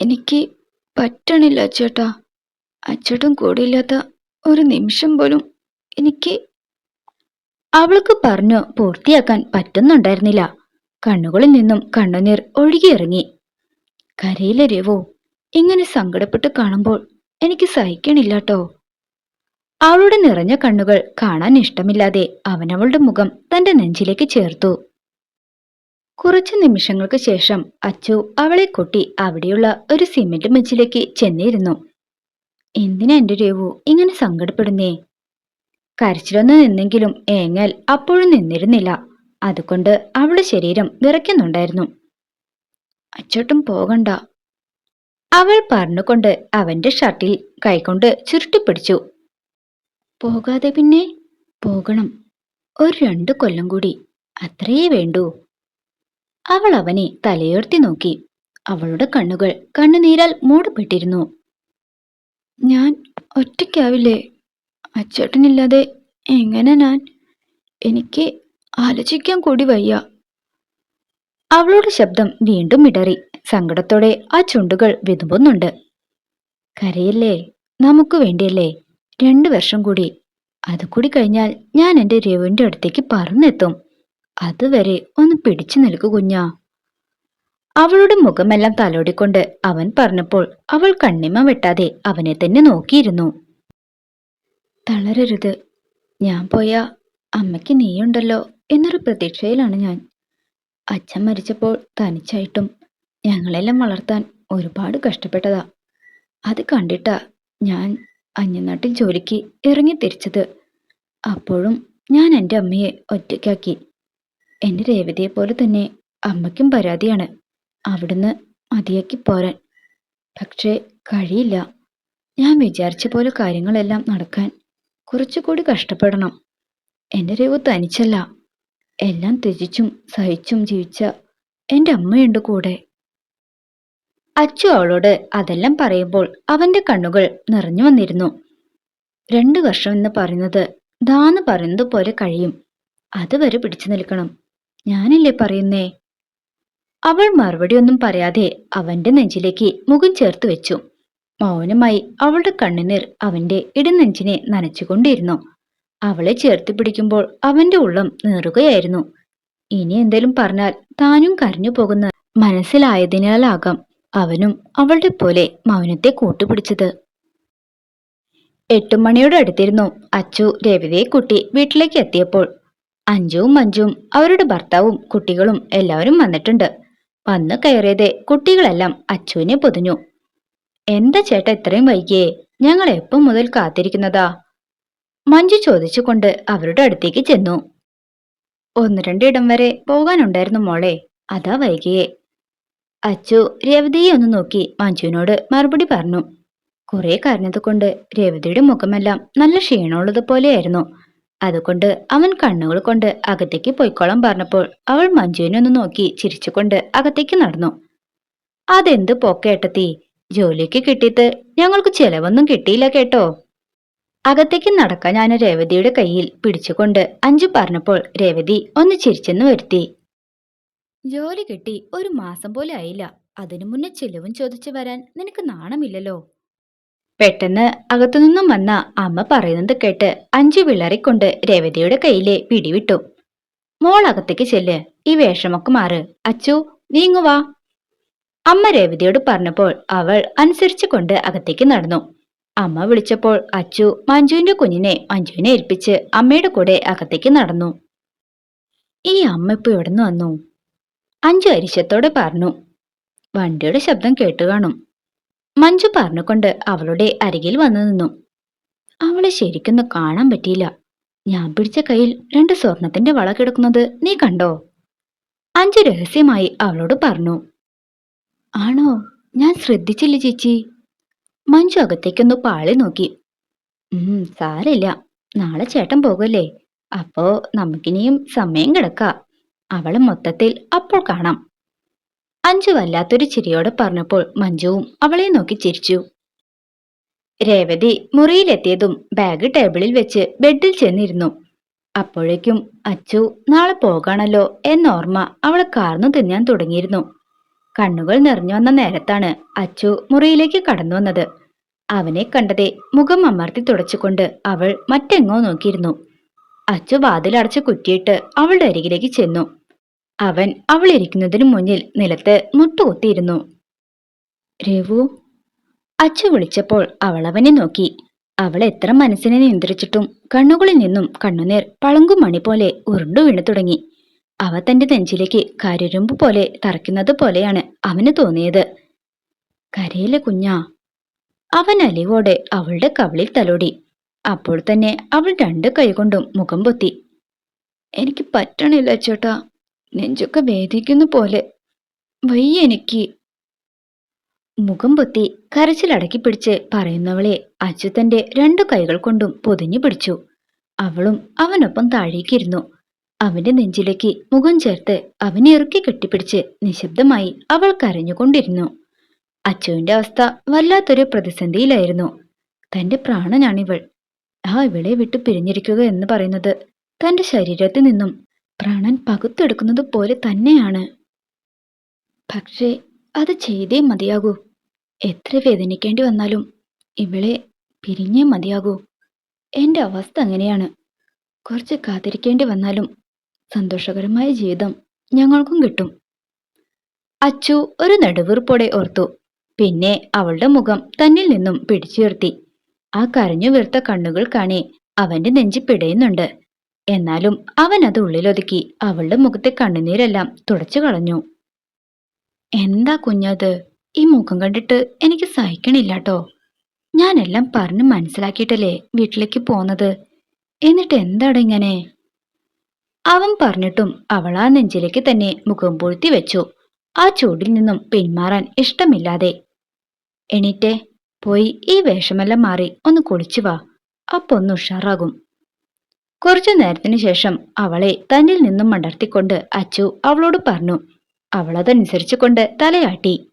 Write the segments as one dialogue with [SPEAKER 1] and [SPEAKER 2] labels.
[SPEAKER 1] എനിക്ക് പറ്റണില്ല അച്ചേട്ടാ. അച്ചേട്ടൻ കൂടെയില്ലാത്ത ഒരു നിമിഷം പോലും എനിക്ക് അവൾക്ക് പറഞ്ഞു പൂർത്തിയാക്കാൻ പറ്റുന്നുണ്ടായിരുന്നില്ല. കണ്ണുകളിൽ നിന്നും കണ്ണുനീർ ഒഴുകിയിറങ്ങി. കരയിലെ രവോ ഇങ്ങനെ സങ്കടപ്പെട്ട് കാണുമ്പോൾ എനിക്ക് സഹിക്കണില്ലാട്ടോ. അവളുടെ നിറഞ്ഞ കണ്ണുകൾ കാണാൻ ഇഷ്ടമില്ലാതെ അവനവളുടെ മുഖം തന്റെ നെഞ്ചിലേക്ക് ചേർത്തു. കുറച്ചു നിമിഷങ്ങൾക്ക് ശേഷം അച്ചു അവളെ കൊട്ടി അവിടെയുള്ള ഒരു സിമെന്റ് മെച്ചിലേക്ക് ചെന്നിരുന്നു. എന്തിനാ എന്റെ രേവു ഇങ്ങനെ സങ്കടപ്പെടുന്നേ? കരച്ചിലൊന്ന് നിന്നെങ്കിലും ഏങ്ങൽ അപ്പോഴും നിന്നിരുന്നില്ല. അതുകൊണ്ട് അവളുടെ ശരീരം വിറയ്ക്കുന്നുണ്ടായിരുന്നു. അച്ചോട്ടും പോകണ്ട അവൾ പറഞ്ഞുകൊണ്ട് അവന്റെ ഷർട്ടിൽ കൈകൊണ്ട് ചുരുട്ടിപ്പിടിച്ചു പോകാതെ പിന്നെ? പോകണം. ഒരു രണ്ടു കൊല്ലം കൂടി. അത്രയേ വേണ്ടൂ. അവൾ അവനെ തലയുയർത്തി നോക്കി. അവളുടെ കണ്ണുകൾ കണ്ണുനീരാൽ മൂടപ്പെട്ടിരുന്നു. ഞാൻ ഒറ്റയ്ക്കാവില്ലേ? അച്ചേട്ടനില്ലാതെ എങ്ങനെ ഞാൻ? എനിക്ക് ആലോചിക്കാൻ കൂടി വയ്യ. അവളുടെ ശബ്ദം വീണ്ടും ഇടറി സങ്കടത്തോടെ ആ ചുണ്ടുകൾ വിതുമ്പുന്നുണ്ട്. കരയല്ലേ? നമുക്ക് വേണ്ടിയല്ലേ? രണ്ടു വർഷം കൂടി. അതുകൂടി കഴിഞ്ഞാൽ ഞാൻ എന്റെ രവിന്റെ അടുത്തേക്ക് പറന്നെത്തും. അതുവരെ ഒന്ന് പിടിച്ചു നിൽക്കു കുഞ്ഞാ. അവളുടെ മുഖമെല്ലാം തലോടിക്കൊണ്ട് അവൻ പറഞ്ഞപ്പോൾ അവൾ കണ്ണിമ വെട്ടാതെ അവനെ തന്നെ നോക്കിയിരുന്നു. തളരരുത്. ഞാൻ പോയ അമ്മയ്ക്ക് നീയുണ്ടല്ലോ എന്നൊരു പ്രതീക്ഷയിലാണ് ഞാൻ. അച്ഛൻ മരിച്ചപ്പോൾ തനിച്ചായിട്ടും ഞങ്ങളെല്ലാം വളർത്താൻ ഒരുപാട് കഷ്ടപ്പെട്ടതാ. അത് കണ്ടിട്ടാ ഞാൻ അന്യനാട്ടിൽ ജോലിക്ക് ഇറങ്ങി തിരിച്ചത്. അപ്പോഴും ഞാൻ എന്റെ അമ്മയെ ഒറ്റയ്ക്കാക്കി എന്റെ രേവതിയെ പോലെ തന്നെ അമ്മയ്ക്കും പരാതിയാണ്. അവിടുന്ന് മതിയാക്കി പോരാൻ. പക്ഷേ കഴിയില്ല. ഞാൻ വിചാരിച്ച പോലെ കാര്യങ്ങളെല്ലാം നടക്കാൻ കുറച്ചുകൂടി കഷ്ടപ്പെടണം. എന്റെ രേവ് തനിച്ചല്ല. എല്ലാം ത്യജിച്ചും സഹിച്ചും ജീവിച്ച എന്റെ അമ്മയുണ്ട് കൂടെ. അച്ചു അവളോട് അതെല്ലാം പറയുമ്പോൾ അവന്റെ കണ്ണുകൾ നിറഞ്ഞു വന്നിരുന്നു. രണ്ടു വർഷം എന്ന് പറയുന്നത് ദാന്ന് പറയുന്നത് പോലെ കഴിയും. അതുവരെ പിടിച്ചു നിൽക്കണം. ഞാനല്ലേ പറയുന്നേ? അവൾ മറുപടി ഒന്നും പറയാതെ അവന്റെ നെഞ്ചിലേക്ക് മുഖം ചേർത്ത് വെച്ചു. മൗനമായി അവളുടെ കണ്ണുനീർ അവന്റെ ഇടനെഞ്ചിനെ നനച്ചുകൊണ്ടിരുന്നു. അവളെ ചേർത്ത് പിടിക്കുമ്പോൾ അവന്റെ ഉള്ളം നീറുകയായിരുന്നു. ഇനി എന്തേലും പറഞ്ഞാൽ താനും കരഞ്ഞു പോകുന്ന മനസ്സിലായതിനാലാകാം അവനും അവളുടെ പോലെ മൗനത്തെ കൂട്ടുപിടിച്ചത്. എട്ടുമണിയോട് അടുത്തിരുന്നു അച്ചു രവിതയെ കുട്ടി വീട്ടിലേക്ക് എത്തിയപ്പോൾ അഞ്ചുവും മഞ്ജുവും അവരുടെ ഭർത്താവും കുട്ടികളും എല്ലാവരും വന്നിട്ടുണ്ട്. വന്നു കയറിയതേ കുട്ടികളെല്ലാം അച്ചുവിനെ പൊതിഞ്ഞു. എന്താ ചേട്ടാ ഇത്രയും വൈകിയേ? ഞങ്ങൾ എപ്പം മുതൽ കാത്തിരിക്കുന്നതാ? മഞ്ജു ചോദിച്ചുകൊണ്ട് അവരുടെ അടുത്തേക്ക് ചെന്നു. ഒന്ന് രണ്ടിടം വരെ പോകാനുണ്ടായിരുന്നു മോളെ. അതാ വൈകിയേ. അച്ചു രേവതിയെ ഒന്ന് നോക്കി മഞ്ജുവിനോട് മറുപടി പറഞ്ഞു. കുറെ കരഞ്ഞതുകൊണ്ട് രേവതിയുടെ മുഖമെല്ലാം നല്ല ക്ഷീണമുള്ളത് പോലെയായിരുന്നു അതുകൊണ്ട് അവൻ കണ്ണുകൾ കൊണ്ട് അകത്തേക്ക് പൊയ്ക്കോളാൻ പറഞ്ഞപ്പോൾ അവൾ മഞ്ജുവിനെ ഒന്ന് നോക്കി ചിരിച്ചുകൊണ്ട് അകത്തേക്ക് നടന്നു. അതെന്ത് പോക്കേട്ടത്തി ജോലിക്ക് കിട്ടിയിട്ട് ഞങ്ങൾക്ക് ചെലവൊന്നും കിട്ടിയില്ല കേട്ടോ. അകത്തേക്ക് നടക്കാൻ ഞാൻ രേവതിയുടെ കയ്യിൽ പിടിച്ചുകൊണ്ട് അഞ്ചു പറഞ്ഞപ്പോൾ രേവതി ഒന്ന് ചിരിച്ചെന്ന് വരുത്തി. ജോലി കിട്ടി ഒരു മാസം പോലെ ആയില്ല. അതിനു മുന്നേ ചെലവും ചോദിച്ചു വരാൻ നിനക്ക് നാണമില്ലല്ലോ. പെട്ടെന്ന് അകത്തുനിന്നും വന്ന അമ്മ പറയുന്നത് കേട്ട് അഞ്ചു വിളറിക്കൊണ്ട് രേവതിയുടെ കയ്യിലെ പിടിവിട്ടു. മോൾ അകത്തേക്ക് ചെല്ല് ഈ വേഷമൊക്കെ മാറ്. അച്ചു നീങ്ങുവാ അമ്മ രേവതിയോട് പറഞ്ഞപ്പോൾ അവൾ അനുസരിച്ചു കൊണ്ട് അകത്തേക്ക് നടന്നു. അമ്മ വിളിച്ചപ്പോൾ അച്ചു മഞ്ജുവിന്റെ കുഞ്ഞിനെ മഞ്ജുവിനെ ഏൽപ്പിച്ച് അമ്മയുടെ കൂടെ അകത്തേക്ക് നടന്നു. ഈ അമ്മ ഇപ്പൊ എവിടുന്ന് വന്നു? അഞ്ചു അരിശത്തോടെ പറഞ്ഞു. വണ്ടിയുടെ ശബ്ദം കേട്ടു കാണും. മഞ്ജു പറഞ്ഞുകൊണ്ട് അവളുടെ അരികിൽ വന്നു നിന്നു. അവളെ ശരിക്കൊന്നും കാണാൻ പറ്റിയില്ല. ഞാൻ പിടിച്ച കയ്യിൽ രണ്ട് സ്വർണത്തിന്റെ വള കിടക്കുന്നത് നീ കണ്ടോ? അഞ്ചു രഹസ്യമായി അവളോട് പറഞ്ഞു. ആണോ? ഞാൻ ശ്രദ്ധിച്ചില്ല ചേച്ചി. മഞ്ജു അകത്തേക്കൊന്ന് പാളി നോക്കി. ഉം സാരില്ല നാളെ ചേട്ടൻ പോകല്ലേ അപ്പോ നമുക്കിനിയും സമയം കിടക്കാം. അവളെ മൊത്തത്തിൽ അപ്പോൾ കാണാം. അഞ്ചു വല്ലാത്തൊരു ചിരിയോടെ പറഞ്ഞപ്പോൾ മഞ്ജുവും അവളെ നോക്കി ചിരിച്ചു. രേവതി മുറിയിലെത്തിയതും ബാഗ് ടേബിളിൽ വെച്ച് ബെഡിൽ ചെന്നിരുന്നു. അപ്പോഴേക്കും അച്ചു നാളെ പോകാണല്ലോ എന്നോർമ്മ അവളെ കാർന്നു തിന്നാൻ തുടങ്ങിയിരുന്നു. കണ്ണുകൾ നിറഞ്ഞു വന്ന നേരത്താണ് അച്ചു മുറിയിലേക്ക് കടന്നു വന്നത്. അവനെ കണ്ടതേ മുഖം അമർത്തി തുടച്ചുകൊണ്ട് അവൾ മറ്റെങ്ങോ നോക്കിയിരുന്നു. അച്ചു വാതിലടച്ച് കുറ്റിയിട്ട് അവളുടെ അരികിലേക്ക് ചെന്നു. അവൻ അവളിരിക്കുന്നതിനു മുന്നിൽ നിലത്ത് മുട്ടുകുത്തിയിരുന്നു. രവു അച്ചു വിളിച്ചപ്പോൾ അവൾ അവനെ നോക്കി. അവൾ എത്ര മനസ്സിനെ നിയന്ത്രിച്ചിട്ടും കണ്ണുകളിൽ നിന്നും കണ്ണുനീർ പളുങ്കുമണി പോലെ ഉരുണ്ടു വീണു തുടങ്ങി. അവ തന്റെ നെഞ്ചിലേക്ക് കരുരുമ്പ് പോലെ തറയ്ക്കുന്നത് പോലെയാണ് അവന് തോന്നിയത്. കരയിലെ കുഞ്ഞാ അവൻ അലിവോടെ അവളുടെ കവിളിൽ തലോടി. അപ്പോൾ തന്നെ അവൾ രണ്ട് കൈകൊണ്ടും മുഖം പൊത്തി. എനിക്ക് പറ്റണില്ല ചേട്ടാ. നെഞ്ചൊക്കെ വേദിക്കുന്ന പോലെ. വയ്യ എനിക്ക് മുഖം പൊത്തി കരച്ചിലടക്കി പിടിച്ച് പറയുന്നവളെ അച്യുതന്റെ രണ്ടു കൈകൾ കൊണ്ടും പൊതിഞ്ഞു പിടിച്ചു. അവളും അവനൊപ്പം താഴേക്കിരുന്നു അവന്റെ നെഞ്ചിലേക്ക് മുഖം ചേർത്ത് അവനെ ഇറുക്കി കെട്ടിപ്പിടിച്ച് നിശബ്ദമായി അവൾ കരഞ്ഞുകൊണ്ടിരുന്നു. അച്ചുവിന്റെ അവസ്ഥ വല്ലാത്തൊരു പ്രതിസന്ധിയിലായിരുന്നു. തന്റെ പ്രാണനാണിവൾ. ആ ഇവളെ വിട്ടു പിരിഞ്ഞിരിക്കുക എന്ന് പറയുന്നത് തന്റെ ശരീരത്തിൽ നിന്നും പ്രാണൻ പകുത്തെടുക്കുന്നത് പോലെ തന്നെയാണ്. പക്ഷേ അത് ചെയ്തേ മതിയാകൂ. എത്ര വേദനിക്കേണ്ടി വന്നാലും ഇവളെ പിരിഞ്ഞേ മതിയാകൂ. എന്റെ അവസ്ഥ അങ്ങനെയാണ്. കുറച്ച് കാത്തിരിക്കേണ്ടി വന്നാലും സന്തോഷകരമായ ജീവിതം ഞങ്ങൾക്കും കിട്ടും. അച്ചു ഒരു നെടുവീർപ്പോടെ ഓർത്തു. പിന്നെ അവളുടെ മുഖം തന്നിൽ നിന്നും പിടിച്ചുയർത്തി. ആ കരഞ്ഞു വീർത്ത കണ്ണുകൾ കാണി അവന്റെ നെഞ്ചി പിടയുന്നുണ്ട്. എന്നാലും അവൻ അത് ഉള്ളിലൊതുക്കി അവളുടെ മുഖത്തെ കണ്ണുനീരെല്ലാം തുടച്ചു കളഞ്ഞു. എന്താ കുഞ്ഞത്? ഈ മുഖം കണ്ടിട്ട് എനിക്ക് സഹിക്കണില്ലാട്ടോ. ഞാനെല്ലാം പറഞ്ഞു മനസ്സിലാക്കിയിട്ടല്ലേ വീട്ടിലേക്ക് പോന്നത്? എന്നിട്ട് എന്താടാ ഇങ്ങനെ? അവൻ പറഞ്ഞിട്ടും അവൾ ആ നെഞ്ചിലേക്ക് തന്നെ മുഖം പൊഴുത്തി വെച്ചു. ആ ചൂടിൽ നിന്നും പിന്മാറാൻ ഇഷ്ടമില്ലാതെ. എണീറ്റെ പോയി ഈ വേഷമെല്ലാം മാറി ഒന്ന് കുളിച്ചു വാ. അപ്പൊ ഒന്ന് ഉഷാറാകും. കുറച്ചു നേരത്തിനു ശേഷം അവളെ തന്നിൽ നിന്നും മടർത്തിക്കൊണ്ട് അച്ചു അവളോട് പറഞ്ഞു അവളതനുസരിച്ചു കൊണ്ട് തലയാട്ടി.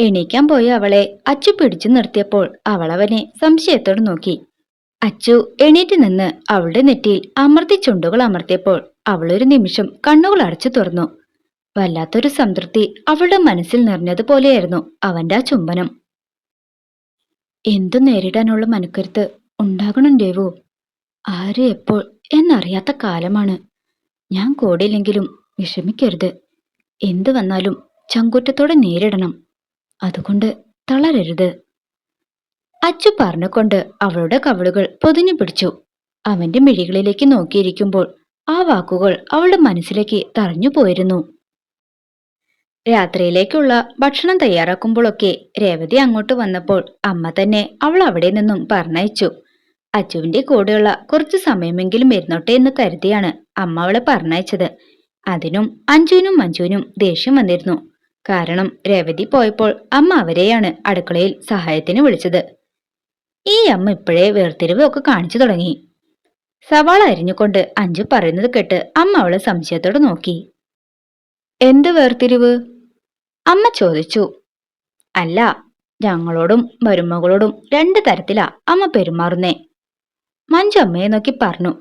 [SPEAKER 1] എണീക്കാൻ പോയ അവളെ അച്ചു പിടിച്ചു നിർത്തിയപ്പോൾ അവളവനെ സംശയത്തോട് നോക്കി. അച്ചു എണീറ്റ് നിന്ന് അവളുടെ നെറ്റിയിൽ അമർത്തി ചുണ്ടുകൾ അമർത്തിയപ്പോൾ അവളൊരു നിമിഷം കണ്ണുകൾ അടച്ചു തുറന്നു. വല്ലാത്തൊരു സംതൃപ്തി അവളുടെ മനസ്സിൽ നിറഞ്ഞതുപോലെയായിരുന്നു അവന്റെ ആ ചുംബനം. എന്തു നേരിടാനുള്ള മനക്കരുത്ത് ഉണ്ടാകണം ദേവു. ആര് എപ്പോൾ എന്നറിയാത്ത കാലമാണ്. ഞാൻ കൂടിയില്ലെങ്കിലും വിഷമിക്കരുത്. എന്തു വന്നാലും ചങ്കൂറ്റത്തോടെ നേരിടണം. അതുകൊണ്ട് തളരരുത്. അച്ചു പറഞ്ഞുകൊണ്ട് അവളുടെ കവളുകൾ പൊതിഞ്ഞു പിടിച്ചു. അവന്റെ മിഴികളിലേക്ക് നോക്കിയിരിക്കുമ്പോൾ ആ വാക്കുകൾ അവളുടെ മനസ്സിലേക്ക് തറഞ്ഞു പോയിരുന്നു. രാത്രിയിലേക്കുള്ള ഭക്ഷണം തയ്യാറാക്കുമ്പോഴൊക്കെ രേവതി അങ്ങോട്ട് വന്നപ്പോൾ അമ്മ തന്നെ അവൾ അവിടെ നിന്നും പറഞ്ഞയച്ചു. അച്ചുവിന്റെ കൂടെയുള്ള കുറച്ച് സമയമെങ്കിലും ഇരുന്നോട്ടെ എന്ന് കരുതിയാണ് അമ്മ അവളെ പറഞ്ഞയച്ചത്. അതിനും അഞ്ജുവിനും മഞ്ജുവിനും ദേഷ്യം വന്നിരുന്നു. കാരണം രേവതി പോയപ്പോൾ അമ്മ അവരെയാണ് അടുക്കളയിൽ സഹായത്തിന് വിളിച്ചത്. ഈ അമ്മ ഇപ്പോഴേ വേർതിരിവ് ഒക്കെ കാണിച്ചു തുടങ്ങി. സവാള അരിഞ്ഞുകൊണ്ട് അഞ്ജു പറയുന്നത് കേട്ട് അമ്മ അവളെ സംശയത്തോടെ നോക്കി. എന്ത് വേർതിരിവ്? അമ്മ ചോദിച്ചു. അല്ല ഞങ്ങളോടും മരുമകളോടും രണ്ട് തരത്തിലാ അമ്മ പെരുമാറുന്നേ. മഞ്ജു അമ്മയെ നോക്കി പറഞ്ഞു.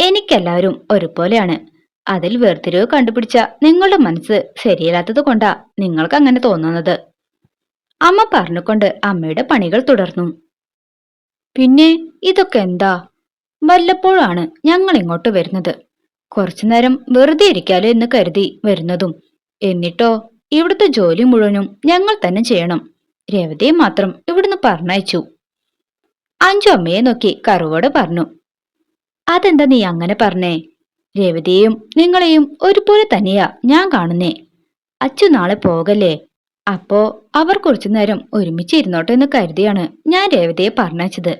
[SPEAKER 1] എനിക്കെല്ലാവരും ഒരുപോലെയാണ്. അതിൽ വേർതിരിവ് കണ്ടുപിടിച്ച നിങ്ങളുടെ മനസ്സ് ശരിയല്ലാത്തത് കൊണ്ടാ നിങ്ങൾക്ക് അങ്ങനെ തോന്നുന്നത്. അമ്മ പറഞ്ഞുകൊണ്ട് അമ്മയുടെ പണികൾ തുടർന്നു. പിന്നെ ഇതൊക്കെ എന്താ? വല്ലപ്പോഴാണ് ഞങ്ങൾ ഇങ്ങോട്ട് വരുന്നത്. കുറച്ചു നേരം വെറുതെ ഇരിക്കാലോ എന്ന് കരുതി വരുന്നതും. എന്നിട്ടോ ഇവിടുത്തെ ജോലി മുഴുവനും ഞങ്ങൾ തന്നെ ചെയ്യണം. രേവതിയെ മാത്രം ഇവിടുന്ന് പറഞ്ഞയച്ചു. അഞ്ചു അമ്മയെ നോക്കി കറുവോട് പറഞ്ഞു അതെന്താ നീ അങ്ങനെ പറഞ്ഞേ? രേവതിയെയും നിങ്ങളെയും ഒരുപോലെ തന്നെയാ ഞാൻ കാണുന്നേ. അച്ഛു നാളെ പോകല്ലേ? അപ്പോ അവർ കുറച്ചു നേരം ഒരുമിച്ച് ഇരുന്നോട്ടെ എന്ന് കരുതിയാണ് ഞാൻ രേവതിയെ പറഞ്ഞത്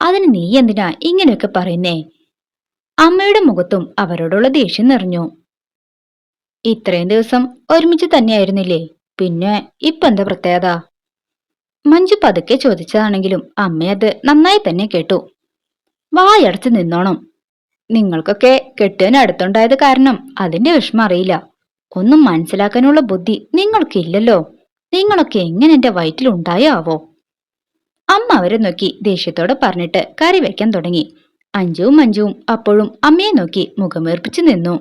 [SPEAKER 1] അതിന് നീ എന്തിനാ ഇങ്ങനെയൊക്കെ പറയുന്നേ? അമ്മയുടെ മുഖത്തും അവരോടുള്ള ദേഷ്യം നിറഞ്ഞു. ഇത്രയും ദിവസം ഒരുമിച്ച് തന്നെയായിരുന്നില്ലേ? പിന്നെ ഇപ്പൊ എന്താ പ്രത്യേകത? മഞ്ജു പതുക്കെ ചോദിച്ചതാണെങ്കിലും അമ്മയത് നന്നായി തന്നെ കേട്ടു. വായടച്ച് നിന്നോണം. നിങ്ങൾക്കൊക്കെ കെട്ടുവിന് അടുത്തുണ്ടായത് കാരണം അതിന്റെ വിഷമം അറിയില്ല. ഒന്നും മനസ്സിലാക്കാനുള്ള ബുദ്ധി നിങ്ങൾക്കില്ലല്ലോ നിങ്ങളൊക്കെ എങ്ങനെ എന്റെ വയറ്റിൽ ഉണ്ടായോ ആവോ അമ്മ അവരെ നോക്കി ദേഷ്യത്തോടെ പറഞ്ഞിട്ട് കറി വയ്ക്കാൻ തുടങ്ങി. അഞ്ജുവും മഞ്ജുവും അപ്പോഴും അമ്മയെ നോക്കി മുഖമേർപ്പിച്ചു നിന്നു.